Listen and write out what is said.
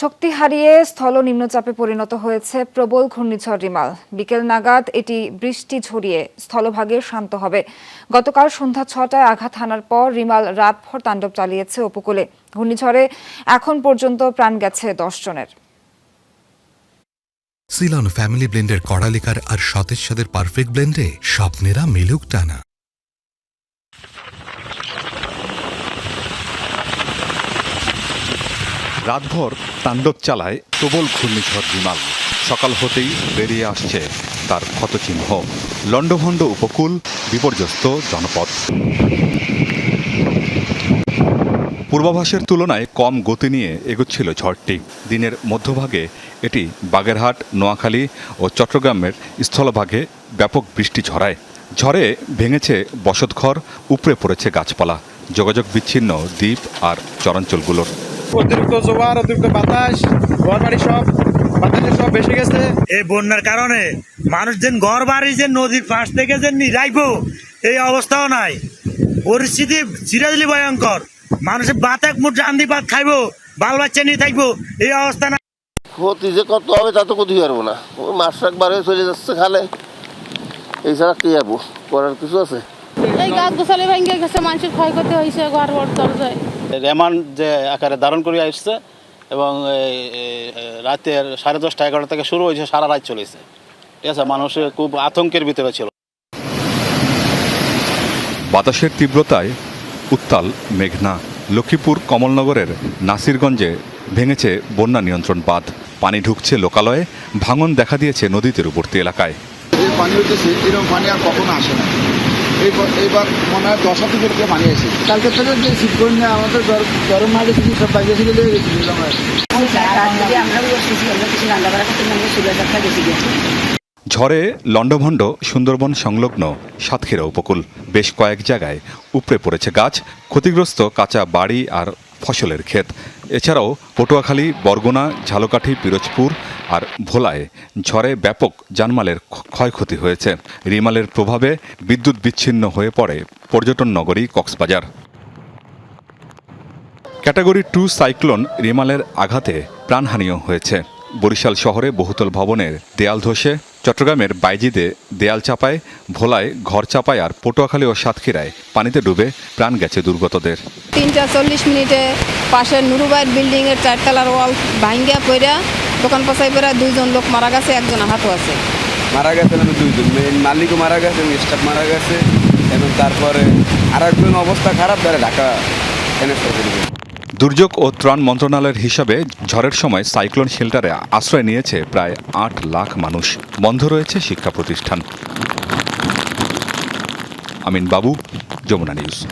শক্তি হারিয়ে স্থল নিম্নচাপে পরিণত হয়েছে প্রবল ঘূর্ণিঝড় রিমাল। বিকেল নাগাদ এটি বৃষ্টি ঝরিয়ে স্থলভাগে শান্ত হবে। গতকাল সন্ধ্যা ছটায় আঘাত হানার পর রিমাল রাতভর তাণ্ডব চালিয়েছে উপকূলে। ঘূর্ণিঝড়ে এখন পর্যন্ত প্রাণ গেছে দশ জনের। সিলন ফ্যামিলি ব্লেন্ডের কড়ালিকার আর সতেজ সাদের পারফেক্ট ব্লেন্ডে স্বপ্নেরা মিলুক টানা। রাতভর তাণ্ডব চালায় প্রবল ঘূর্ণিঝড় বিমাল। সকাল হতেই বেরিয়ে আসছে তার ক্ষতচিহ্ন। লণ্ডভণ্ড উপকূল, বিপর্যস্ত জনপদ। পূর্বাভাসের তুলনায় কম গতি নিয়ে এগোচ্ছিল ঝড়টি। দিনের মধ্যভাগে এটি বাগেরহাট, নোয়াখালী ও চট্টগ্রামের স্থলভাগে ব্যাপক বৃষ্টি ঝরায় ঝড়ে ভেঙেছে বসতঘর, উপড়ে পড়েছে গাছপালা। যোগাযোগ বিচ্ছিন্ন দ্বীপ আর চরাঞ্চলগুলোর। অতিরিক্ত জোয়ার অতিরিক্ত বাতাস ঘর বাড়ি সব বাতাসে সব বেসে গেছে। এই বন্যার কারণে মানুষ যেন ঘর বাড়ি যে নদীর পাশ থেকে যে রাখব এই অবস্থাও নাই। পরিস্থিতি সিরিয়াসলি ভয়ঙ্কর। মানুষের ভাত এক মুঠ রান্দি ভাত খাইবো বাল বাচ্চা নিয়ে থাকব এই অবস্থা না ক্ষতি যে কত হবে তা তো ক্ষতি পারব না। ওই মাস একবার হয়ে চলে যাচ্ছে খালে। এছাড়া কি যাব করার কিছু আছে? এই গাছ গোছালি ভেঙে গেছে মানুষের ক্ষয়ক্ষতি হয়েছে ঘর বর দরজায় রেমান যে আকারে ধারণ করে আসছে এবং রাতের সাড়ে দশটা এগারোটা থেকে শুরু হয়েছে সারা রাত চলেছে। ঠিক আছে মানুষ খুব আতঙ্কের ভিতরে ছিল। বাতাসের তীব্রতায় উত্তাল মেঘনা। লক্ষ্মীপুর কমলনগরের নাসিরগঞ্জে ভেঙেছে বন্যা নিয়ন্ত্রণ বাঁধ। পানি ঢুকছে লোকালয়ে ভাঙন দেখা দিয়েছে নদী তীরবর্তী এলাকায় পানি এরকম পানি আর কখনো আসে না। এইবার এইবার মনে হয় দশ হাতে করে পানি কালকে থেকে যে শীত করে নিয়ে আমাদের গরম না গেছি সব ঝড়ে লণ্ডভণ্ড সুন্দরবন সংলগ্ন সাতক্ষীরা উপকূল। বেশ কয়েক জায়গায় উপড়ে পড়েছে গাছ ক্ষতিগ্রস্ত কাঁচা বাড়ি আর ফসলের ক্ষেত। এছাড়াও পটুয়াখালী বরগুনা ঝালকাঠি পিরোজপুর আর ভোলায় ঝড়ে ব্যাপক জানমালের ক্ষয়ক্ষতি হয়েছে। রিমালের প্রভাবে বিদ্যুৎ বিচ্ছিন্ন হয়ে পড়ে পর্যটন নগরী কক্সবাজার। ক্যাটাগরি টু সাইক্লোন রিমালের আঘাতে প্রাণহানিও হয়েছে। বরিশাল শহরে বহুতল ভবনের দেয়াল ধসে চট্টগ্রামের বাইজিদে দেয়াল চাপায় ভোলায় ঘর চাপায় আর পটুয়াখালী ও সাতক্ষীরায় পানিতে ডুবে প্রাণ গেছে দুর্গতদের। তিনটা চল্লিশ মিনিটে পাশের নুরুবাইয়ের বিল্ডিং এর চারতলার ওয়াল ভাঙ্গিয়া পইরা দোকান পচাই পড়া দুইজন লোক মারা গেছে একজন আহত আছে। মারা গেছে আমি দুইজন। মেন মালিকও মারা গেছে স্টাফ মারা গেছে এবং তারপরে আর একজন অবস্থা খারাপ তারা ঢাকা দিয়েছে। দুর্যোগ ও ত্রাণ মন্ত্রণালয়ের হিসাবে ঝড়ের সময় সাইক্লোন শেল্টারে আশ্রয় নিয়েছে প্রায় আট লাখ মানুষ। বন্ধ রয়েছে শিক্ষা প্রতিষ্ঠান। আমিন বাবু যমুনা নিউজ।